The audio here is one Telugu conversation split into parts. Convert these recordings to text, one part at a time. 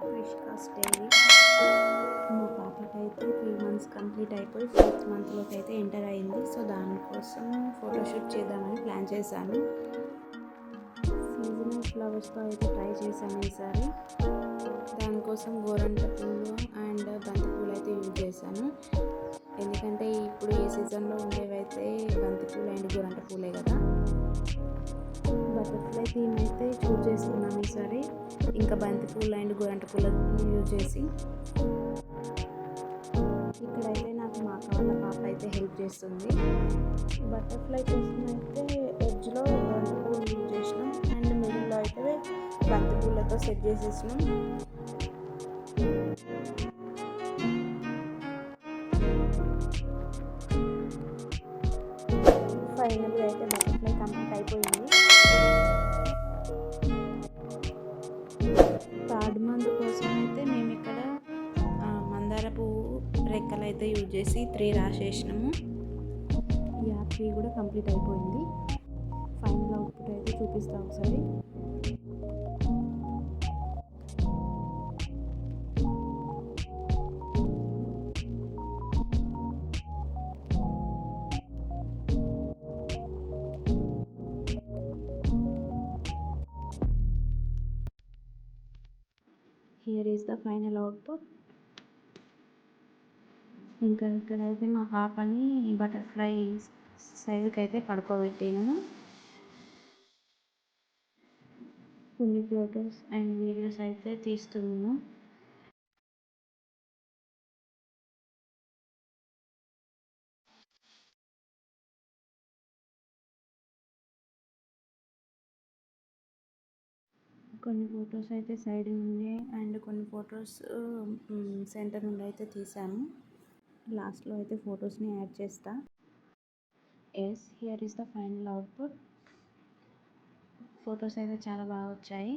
టు క్రిష్కాస్ డైరీ మా పాపకైతే త్రీ మంత్స్ కంప్లీట్ అయిపోయి ఫోర్త్ మంత్లోకి అయితే ఎంటర్ అయింది. సో దానికోసం ఫోటోషూట్ చేద్దామని ప్లాన్ చేశాను. సీజనల్ ఫ్లవర్స్తో అయితే ట్రై చేశాను ఈసారి. దానికోసం గోరంట పూలు అండ్ బంతి పూలు అయితే యూజ్ చేశాను. ఎందుకంటే ఇప్పుడు ఈ సీజన్లో ఉండేవైతే బంతి పూలు అండ్ గోరంట పూలే కదా. బటర్ఫ్లై థీమ్ అయితే చూజ్ చేసుకున్నాం ఈసారి. ఇంకా బంతి పూలు అండ్ గోరంట పూల యూజ్ చేసి. ఇక్కడైతే నాకు మా అక్క వాళ్ళ పాప అయితే హెల్ప్ చేస్తుంది. బటర్ఫ్లై కోసం అయితే ఎడ్జ్లో బంతి పూలు యూజ్ చేసినాం. అండ్ మిడిల్లో అయితే బంతి పూలతో సెట్ చేసేసినాం. ఫైనల్గా అయితే బటర్ఫ్లై కంప్లీట్ అయిపోయింది. రెక్కలు అయితే యూజ్ చేసి త్రీ రాసేసినాము. యా త్రీ కూడా కంప్లీట్ అయిపోయింది. ఫైనల్ అవుట్పుట్ అయితే చూపిస్తాం ఒకసారి. Here is the final output ఇంకా ఇక్కడైతే మా పాపని బటర్ఫ్లై సైడ్కి అయితే పడుకోబెట్టాను కొన్ని ఫొటోస్ అండ్ వీడియోస్ అయితే తీస్తున్నాను కొన్ని ఫొటోస్ అయితే సైడ్ నుండి అండ్ కొన్ని ఫొటోస్ సెంటర్ నుండి అయితే తీసాము. లాస్ట్లో అయితే ఫొటోస్ని యాడ్ చేస్తా. Yes here is the final output photos అయితే చాలా బాగా వచ్చాయి.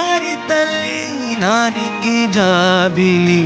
ದಾರಿ ತಲ್ಲಿ ನಾನಿಗೆ ಜಾಬಿಲಿ